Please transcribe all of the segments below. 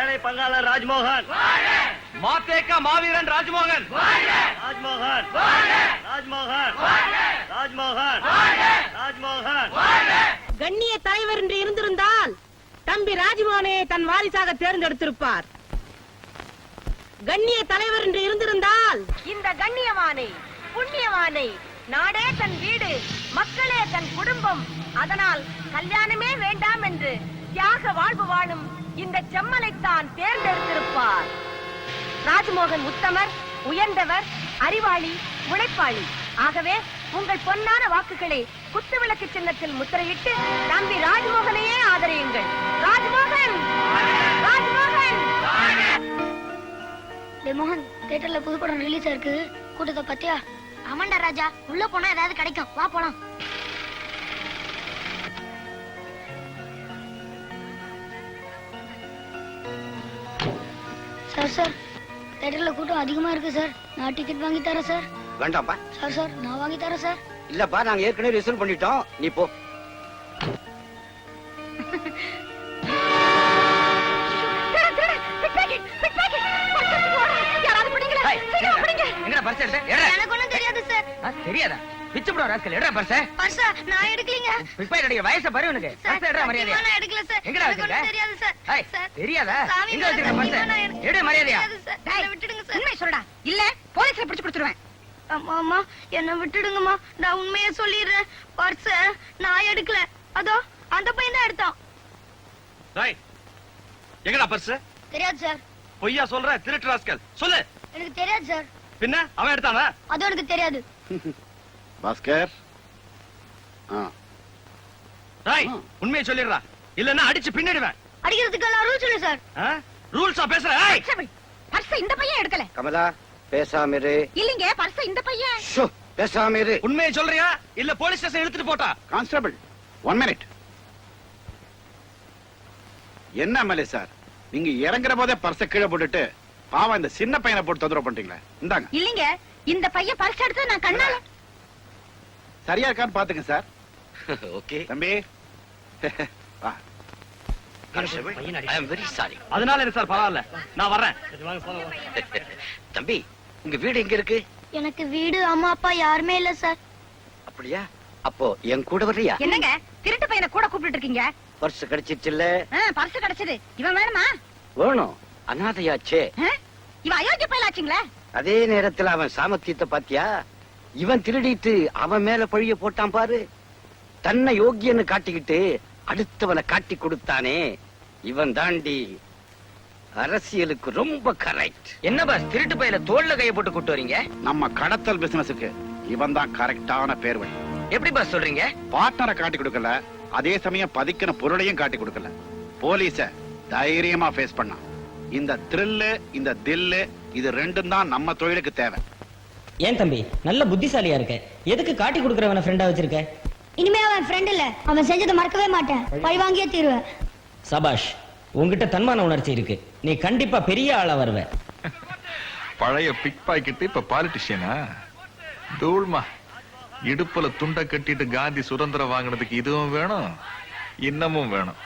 ஏழை பங்காளர் ராஜ்மோகன். மாத்தேக்க மாவீரன் ராஜ்மோகன். ராஜ்மோகன். ராஜ்மோகன். ராஜ்மோகன். ராஜ்மோகன். கண்ணிய தலைவர் என்று இருந்திருந்தால் தம்பி ராஜ்மோகனை தன் வாரிசாக தேர்ந்தெடுத்திருப்பார். கண்ணிய தலைவர் என்று இருந்திருந்தால் இந்த கண்ணியவானை புண்ணியவானை நாடே தன் வீடு மக்களே தன் குடும்பம் அதனால் கல்யாணமே வேண்டாம் என்று தியாக வாழ்வு வாழும் இந்த செம்மலைத்தான் தேர்ந்தெடுத்திருப்பார். ராஜ்மோகன் உத்தமர் உயர்ந்தவர் அறிவாளி உழைப்பாளி. ஆகவே உங்கள் பொன்னான வாக்குகளை குத்துவிளக்கு சின்னத்தில் முத்திரையிட்டு தம்பி ராஜ்மோகனையே ஆதரியுங்கள். ராஜ்மோகன்! ராஜ்மோகன்! மோகன் தியேட்டர்ல புதுப்படம் ரிலீஸ் ஆயிருக்கு கூட்டத்தை பத்தியா ஆமாண்டா ராஜா உள்ள போனா ஏதாவது கிடைக்கும். வா போலாம். சார். கூட்டம் அதிகமா இருக்கு சார். நான் டிக்கெட் வாங்கி தரேன் சார். வேண்டாம்ப்பா. சார் சார் நான் வாங்கி தரேன் சார். இல்லப்பா நாங்க ஏற்கனவே ரிசர்வ் பண்ணிட்டோம். நீ போ. தெரியாதா? பிச்சு போட ராஸ்கல். எடா பர்ஸ். பர்ஸா நான் எடுக்கலீங்க. பிக்பாய் அடிக்க வயசை பாரு உனக்கு. பர்ஸ் எடா மரியாதையா. சத்தியமா நான் எடுக்கல சார். எங்கடா வச்சிருக்க? தெரியாது சார். சார் தெரியாதா? எங்க வச்சிருக்க பர்ஸ்? எடு மரியாதையா. விட்டுடுங்க உண்மை சொல்லுடா. இல்ல போலீஸ்ல பிடிச்சு கொடுத்துருவேன். அம்மா அம்மா என்ன விட்டுடுங்கம்மா. நான் உண்மையை சொல்லிடுறேன். பர்ஸ நான் எடுக்கல. அதோ அந்த பையன் தான் எடுத்தான். டேய் எங்கடா பர்ஸ்? தெரியாது சார். பொய்யா சொல்ற திருட்டு ராஸ்கல். சொல்லு. எனக்கு தெரியாது சார். பின்ன அவன் எடுத்தானா? அதுவும் எனக்கு தெரியாது. பாஸ்கர். ஆ. உண்மையை சொல்லிடுறா. இல்லன்னா அடிச்சு பின்னிடுவேன். அடிக்கிறதுக்கு எல்லாம் ரூல் சொல்லு சார் ரூல்ஸா பேசுற ஏய்! பர்ஸ் இந்த பையன் எடுக்கல. கமலா பேசாம இரு. இல்லீங்க பர்ஸ் இந்த பையன். ஷோ, பேசாம இரு. உண்மையை சொல்றியா? இல்ல போலீஸ் ஸ்டேஷன் இழுத்துட்டு போட்டா? கான்ஸ்டபிள் ஒன் மினிட் என்ன எம்எல்ஏ சார் நீங்க இறங்குற போதே பர்ஸ கீழே போட்டுட்டு பாவம் இந்த சின்ன பையனை போட்டு தொந்தரவு பண்றீங்களே இந்தாங்க. இல்லீங்க இந்த பையன் பர்ஸ் எடுத்து நான் கண்ணால சரியா இருக்கான்னு பாத்துங்க சார். ஓகே தம்பி. வா. ஐ அம் வெரி சாரி அதனால என்ன சார் பரவாயில்ல. நான் வர்றேன். தம்பி உங்க வீடு எங்க இருக்கு? எனக்கு வீடு அம்மா அப்பா யாருமே இல்ல சார். அப்படியா? அப்போ என் கூட வர்றியா? என்னங்க? திருட்டு பையனை கூட கூப்பிட்டு இருக்கீங்க? பர்ஸ் கிடைச்சிச்சுல்ல பர்ஸ் கிடைச்சது. இவன் வேணுமா? வேணும். அனாதையாச்சே? இவன் அயோக்கிய பயிலாச்சுங்களே? அதே நேரத்துல அவன் சாமர்த்தியத்தை பாத்தியா? இவன் திருடிட்டு அவன் மேல பழிய போட்டான் பாரு. தன்னை யோக்கியன்னு காட்டிக்கிட்டு அடுத்தவனை காட்டி கொடுத்தானே. இவன் தாண்டி அரசியலுக்கு ரொம்ப கரெக்ட் என்ன பாஸ் திருட்டு பையில தோல்ல கைய போட்டு கூட்டு வரீங்க? நம்ம கடத்தல் பிசினஸுக்கு இவன் தான் கரெக்டான பேர் வழி எப்படி பாஸ் சொல்றீங்க? பார்ட்னரை காட்டி கொடுக்கல அதே சமயம் பதிக்கின பொருளையும் காட்டி கொடுக்கல. போலீஸ தைரியமா ஃபேஸ் பண்ணான். இந்த த்ரில்லு இந்த தில்லு இது ரெண்டும் தான் நம்ம தொழிலுக்கு தேவை. ஏன் தம்பி? நல்ல புத்திசாலியா இருக்க. எதுக்கு காட்டி கொடுக்கறவன ஃப்ரெண்டா வச்சிருக்க? இனிமே அவன் ஃப்ரெண்ட் இல்ல. அவன் செஞ்சதை மறக்கவே மாட்டேன். பழி வாங்கியே தீருவேன். சபாஷ் உன்கிட்ட தன்மான உணர்ச்சி இருக்கு. நீ கண்டிப்பா பெரிய ஆளா வருவ. பழைய பிக் பாக்கெட் இப்ப பாலிட்டிஷியனா தூள்மா. இடுப்புல துண்டை கட்டிட்டு காந்தி சுதந்திரம் வாங்கினதுக்கு இதுவும் வேணும் இன்னமும் வேணும்.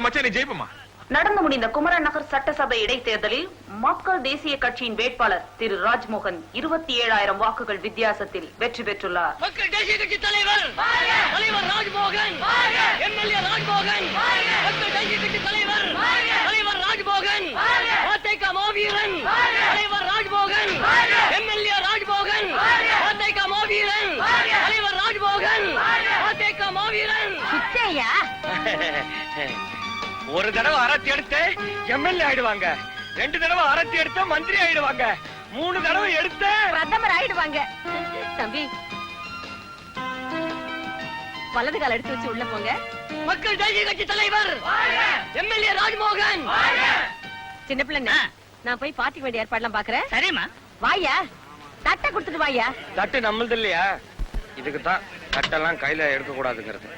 மச்சான் நீ ஜெயிப்பமா? நடந்து முடிந்த குமரன் நகர் சட்டசபை இடைத்தேர்தலில் மக்கள் தேசிய கட்சியின் வேட்பாளர் திரு ராஜ்மோகன் இருபத்தி ஏழாயிரம் வாக்குகள் வித்தியாசத்தில் வெற்றி பெற்றுள்ளார். மக்கள் தேசிய கட்சி தலைவர்! தலைவர் ராஜ்மோகன்! எம்எல்ஏ ராஜ்மோகன்! மக்கள் தேசிய கட்சி தலைவர்! தலைவர் ராஜ்மோகன்! மாத்தேக்க மாவீரன்! தலைவர் ராஜ்மோகன்! எம்எல்ஏ ராஜ்மோகன்! மாவீரன்! தலைவர் ராஜ்மோகன்! மாவீரன்! பிச்சையா ஒரு தடவை அரத்தி எடுத்து எம்எல்ஏ ஆயிடுவாங்க. ரெண்டு தடவை அரத்தி எடுத்து மந்திரி ஆயிடுவாங்க. மூணு தடவை எடுத்து பிரதமர் ஆயிடுவாங்க. தம்பி வலது கால எடுத்து வச்சு உள்ள போங்க. மக்கள் தேசிய கட்சி தலைவர். எம்எல்ஏ ராஜ்மோகன். சின்ன பிள்ளை நான் போய் பாத்துக்க வேண்டிய ஏற்பாடுலாம் பாக்குறேன். சரிம்மா. வாயா தட்டை கொடுத்துட்டு வாயா தட்டு நம்மளது இல்லையா? இதுக்கு தான் தட்டெல்லாம் கையில எடுக்க கூடாதுங்கிறது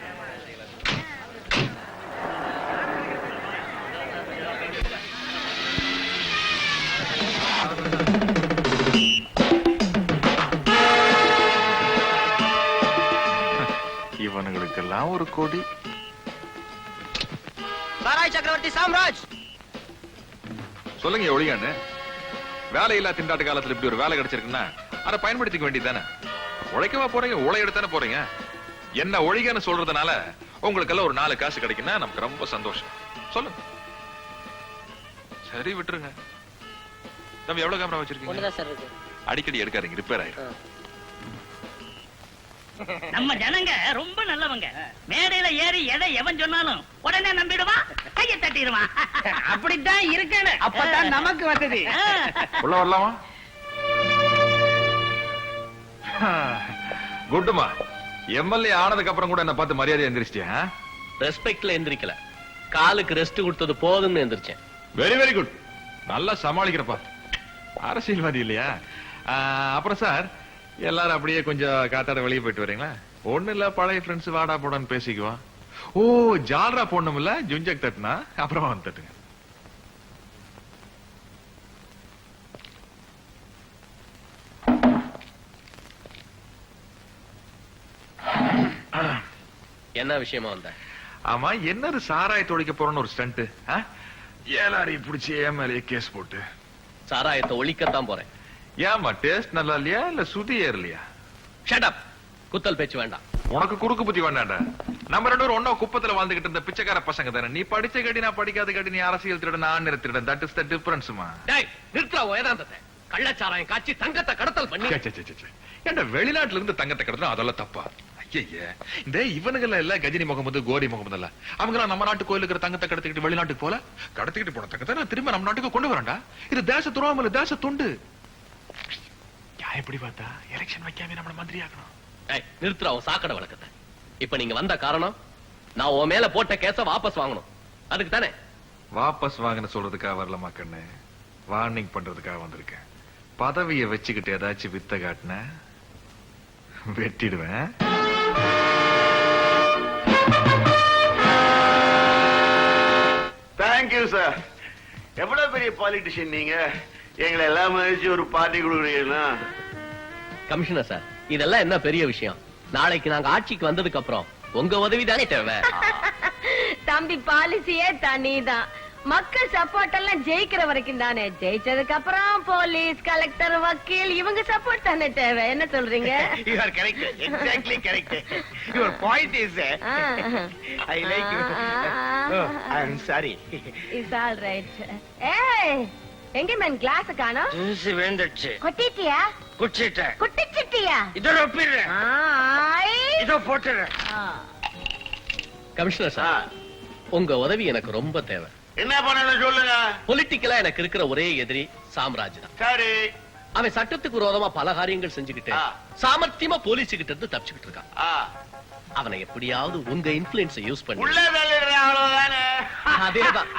இவனுங்களுக்கெல்லாம் ஒரு கொடி. சாராய் சக்கரவர்த்தி சாம்ராஜ்! சொல்லுங்க ஒழிகான்னு வேலையில்லா திண்டாட்டு காலத்துல இப்படி ஒரு வேலை கிடைச்சிருக்குன்னா அதை பயன்படுத்திக்க வேண்டியதானே உழைக்கவா போறீங்க? உழை எடுத்தானே போறீங்க? என்ன ஒழிகன்னு சொல்றதுனால உங்களுக்கெல்லாம் ஒரு நாலு காசு கிடைக்குன்னா நமக்கு ரொம்ப சந்தோஷம். சொல்லுங்க. சரி விட்டுருங்க. தம்பி எவ்வளவு கேமரா வச்சிருக்கீங்க? அடிக்கடி எடுக்காதீங்க ரிப்பேர் ஆயிடும் நம்ம ஜனங்க ரொம்ப நல்லவங்க. மேடையில ஏறி எதை எவன் சொன்னாலும் உடனே நம்பிடுவான் கையை தட்டிடுவான். அப்படித்தான் இருக்கணும். அப்பதான் நமக்கு வசதி. உள்ள வரலாமா? குட்டுமா எம்எல்ஏ ஆனதுக்கு அப்புறம் கூட என்ன பார்த்து மரியாதை எந்திரிச்சிட்டியா ரெஸ்பெக்ட்ல எந்திரிக்கல. காலுக்கு ரெஸ்ட் கொடுத்தது போதும்னு எந்திரிச்சேன். வெரி வெரி குட் நல்லா சமாளிக்கிறப்பா அரசியல்வாதி இல்லையா? அப்புறம் சார் எல்லாரும் அப்படியே கொஞ்சம் காத்தாட வெளியே போயிட்டு வரீங்களா? ஒண்ணு இல்ல பழைய ஃப்ரெண்ட்ஸ் வாடா போடான்னு பேசிக்குவோம் ஓ ஜால்ரா போடணும் இல்ல ஜுஞ்சக் தட்டுனா? அப்புறமா வந்து தட்டுங்க. என்ன விஷயமா வந்த? ஆமா என்னது சாராய தொழிக்க போறோம்னு ஒரு ஸ்டண்ட் ஏலாரி பிடிச்சி ஏன் மேலேயே கேஸ் போட்டு? சாராயத்தை ஒழிக்கத்தான் போறேன். ஏமா டேஸ்ட் நல்லா இல்லையா இல்ல சுதி ஏறலையா? ஷட் அப் குத்தல் பேச்சு வேண்டாம். உனக்கு குறுக்கு புத்தி வேண்டாம்டா நம்ம ரெண்டு பேரும் ஒன்னா குப்பத்துல வாழ்ந்துகிட்டு இருந்த பிச்சைக்கார பசங்க தானே. நீ படிச்ச கடி நான் படிக்காத கடி நீ அரசியல் திருட நான் திருடன் தட் இஸ் த டிஃபரன்ஸ்மா டேய் நிறுத்தா வேதாந்தத்தை. கள்ளச்சாராயம் காய்ச்சி தங்கத்தை கடத்தல் பண்ணி. ஏன்டா வெளிநாட்டுல இருந்து தங்கத்தை கடத்தணும் அதெல்லாம் தப்பா? ஐயே இந்த இவனுங்கள இல்ல கஜினி முகமது கோரி முகமது இல்ல அவங்க நம்ம நாட்டு கோயிலுக்கு தங்கத்தை கடத்திக்கிட்டு வெளிநாட்டுக்கு போல? கடத்திக்கிட்டு போன தங்கத்தை நான் திரும்ப நம்ம நாட்டுக்கு கொண்டு வரேன்டா. இது தேச துரோகம் இல்ல தேச துண்டு. எப்படி பார்த்தா எலெக்ஷன் வைக்காம நம்ம மந்திரி ஆக்கணும்? டேய் நிறுத்துறா உன் சாக்கடை வழக்கத்தை. இப்ப நீங்க வந்த காரணம் நான் உன் மேல போட்ட கேஸ வாபஸ் வாங்கணும். அதுக்கு தானே? வாபஸ் வாங்கின சொல்றதுக்காக வரலமா கண்ணு. வார்னிங் பண்றதுக்காக வந்திருக்கேன். பதவியை வச்சுக்கிட்டு ஏதாச்சும் வித்த காட்டின வெட்டிடுவேன். தேங்க்யூ சார் எவ்வளவு பெரிய பாலிட்டிஷியன் நீங்க? எங்களை எல்லாம் மதிச்சு ஒரு பார்ட்டி கொடுக்குறீங்கன்னா கமிஷனர் சார் இதெல்லாம் என்ன பெரிய விஷயம்? நாளைக்கு நாங்க ஆட்சிக்கு வந்ததுக்கு அப்புறம் உங்க உதவி தானே தேவை. தம்பி பாலிசியே தனிதான். மக்கள் சப்போர்ட் எல்லாம் ஜெயிக்கிற வரைக்கும் தானே. ஜெயிச்சதுக்கு அப்புறம் போலீஸ் கலெக்டர் வக்கீல் இவங்க சப்போர்ட் தானே தேவை. என்ன சொல்றீங்க? You are correct exactly correct your point is. I like you I am sorry is all right ஏய் எங்க மேன் கிளாஸ் காணோம்? ஜூஸ் வேண்டுச்சு கொட்டிட்டியா? குடிச்சிட்டேன் குட்டிச்சிட்டியா இதோ ஒப்பிடுறேன். இதோ போட்டுறேன் ஆ. கமிஷனர் சார் உங்க உதவி எனக்கு ரொம்ப தேவை. என்ன பண்ணணும் சொல்லுங்க. பொலிட்டிக்கலா எனக்கு இருக்கிற ஒரே எதிரி சாம்ராஜ் தான் சரி. அவன் சட்டத்துக்கு விரோதமா பல காரியங்கள் செஞ்சுக்கிட்டு. சாமர்த்தியமா போலீஸ் கிட்ட இருந்து தப்பிச்சுக்கிட்டு இருக்கான். அவனை எப்படியாவது உங்க இன்ஃபுளுன்ஸை யூஸ் பண்ணி. அதேதான்.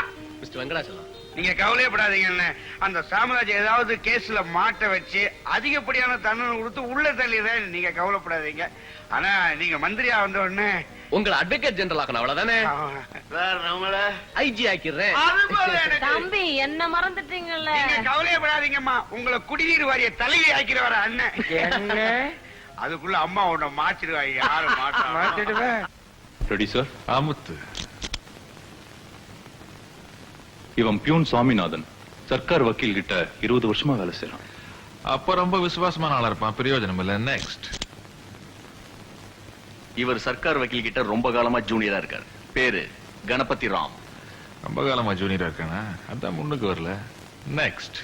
மிஸ்டர் வெங்கடாச்சலம் நீங்க கவலையப்படாதீங்க என்ன அந்த சாம்ராஜ் ஏதாவது கேஸ்ல மாட்ட வச்சு அதிகப்படியான தண்டனை கொடுத்து உள்ள தள்ளிடுறேன் நீங்க கவலைப்படாதீங்க. ஆனா நீங்க மந்திரியா வந்த உடனே உங்களை அட்வொகேட் ஜெனரல் ஆக்கணும் அவ்வளவுதானே? சார் நம்மள ஐஜி ஆக்கிடுறேன். தம்பி என்ன மறந்துட்டீங்கல்ல? நீங்க கவலையப்படாதீங்கம்மா உங்களை குடிநீர் வாரிய தலைவி ஆக்கிறவர அண்ணன் அதுக்குள்ள அம்மா உன்னை மாச்சிடுவாங்க யாரும் மாட்டிடுவேன் ரெடி சார் அமுத்து இவன் பியூன் சுவாமிநாதன் சர்க்கார் வக்கீல் கிட்ட இருபது வருஷமா வேலை செய்யறான் அப்ப ரொம்ப விசுவாசமான ஆளா இருப்பான். பிரயோஜனம் இல்ல. நெக்ஸ்ட் இவர் சர்க்கார் வக்கீல் கிட்ட ரொம்ப காலமா ஜூனியரா இருக்காரு. பேரு கணபதி ராம். ரொம்ப காலமா ஜூனியரா இருக்கானா? அதான் முன்னுக்கு வரல. நெக்ஸ்ட்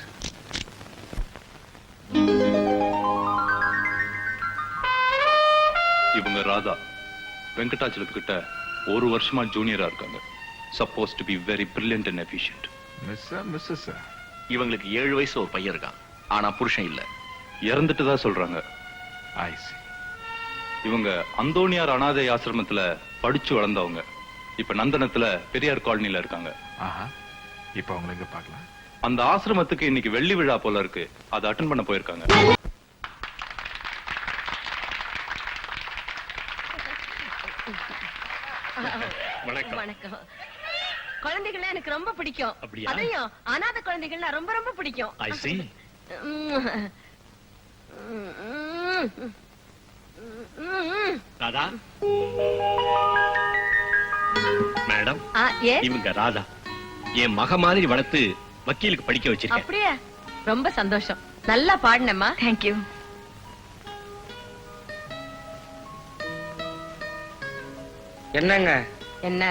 இவங்க ராதா. வெங்கடாச்சலத்துக்கிட்ட ஒரு வருஷமா ஜூனியரா இருக்காங்க. Suppose to be very brilliant and efficient miss Mrs இவங்களுக்கு ஏழு வயசு ஒரு பையன் இருக்கான். ஆனா புருஷன் இல்ல. இறந்துட்டு தான் சொல்றாங்க. ஐ சி இவங்க அந்தோனியார் அனாதை ஆசிரமத்துல படிச்சு வளர்ந்தவங்க. இப்ப நந்தனத்துல பெரியார் காலனில இருக்காங்க. ஆஹா. இப்ப அவங்களை எங்க பார்க்கலாம்? அந்த ஆசிரமத்துக்கு இன்னைக்கு வெள்ளி விழா போல இருக்கு. அதை அட்டன் பண்ண போயிருக்காங்க. வணக்கம். குழந்தைகள் எனக்கு ரொம்ப பிடிக்கும்? அதையும் அனாதை குழந்தைகள்னா ரொம்ப ரொம்ப பிடிக்கும். ஐ சி. ராதா? மேடம் இவங்க ராதா. என் மக மாதிரி வளர்த்து வக்கீலுக்கு படிக்க வச்சிருக்கேன். அப்படியா? ரொம்ப சந்தோஷம். நல்லா பாடினம்மா. தேங்க்யூ என்னங்க? என்ன?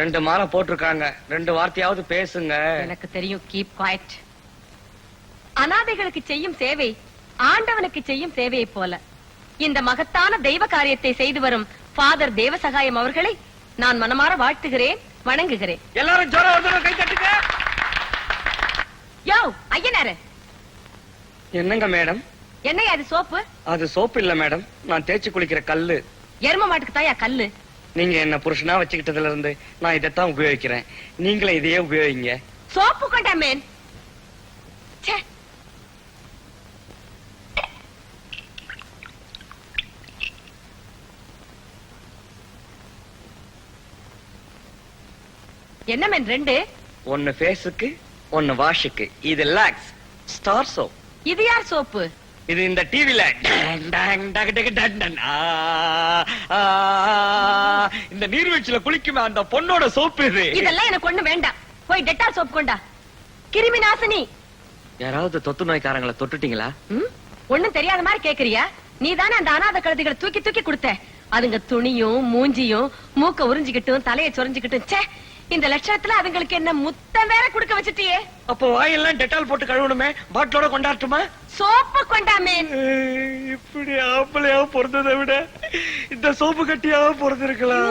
ரெண்டு மாலை போட்டிருக்காங்க. ரெண்டு வார்த்தையாவது பேசுங்க. எனக்கு தெரியும். கீப் குவாய்ட் அனாதைகளுக்கு செய்யும் சேவை ஆண்டவனுக்கு செய்யும் சேவையை போல. இந்த மகத்தான தெய்வ காரியத்தை செய்து வரும் ஃபாதர் தேவசகாயம் அவர்களை நான் மனமாற வாழ்த்துகிறேன் வணங்குகிறேன். எல்லாரும் ஜோர ஒரு தடவை கை தட்டுங்க. யோ ஐயனாரு. என்னங்க மேடம்? என்னையா அது சோப்பு? அது சோப்பு இல்ல மேடம். நான் தேய்ச்சி குளிக்கிற கல்லு. எரும மாட்டுக்கு தாயா கல்லு? நீங்க என்ன புருஷனா வச்சுக்கிட்டதுல இருந்து நான் இதைத்தான் உபயோகிக்கிறேன். நீங்களும் இதையே உபயோகிங்க. சோப்பு கொண்டா மேன். என்ன மேன் ரெண்டு? ஒன்னு ஃபேஸுக்கு ஒன்னு வாஷுக்கு இது லாக்ஸ் ஸ்டார் சோப் இது யார் சோப்பு? இது இந்த டிவில இந்த நீர்வீழ்ச்சியில குளிக்குமே அந்த பொண்ணோட சோப்பு இது. இதெல்லாம் எனக்கு ஒண்ணு வேண்டாம். போய் டெட்டால் சோப்பு கொண்டா. கிருமி நாசினி யாராவது தொத்து நோய்க்காரங்களை தொட்டுட்டீங்களா? ஒண்ணும் தெரியாத மாதிரி கேக்குறியா? நீ தானே அந்த அனாதை கழுதைகளை தூக்கி தூக்கி கொடுத்த. அதுங்க துணியும் மூஞ்சியும் மூக்க உறிஞ்சிக்கிட்டும் தலையை சொரிஞ்சுக்கிட்டும். ச்சே! இந்த லட்சணத்துல அதுங்களுக்கு என்ன முத்தம் வேற குடுக்க வச்சிட்டியே? அப்போ வாயெல்லாம் டெட்டால் போட்டு கழுவணுமே? பாட்டிலோட கொண்டாட்டுமா சோப்பு கொண்டாமே. இப்படி ஆம்பளையா பிறந்ததை விட இந்த சோப்பு கட்டியா பிறந்திருக்கலாம்.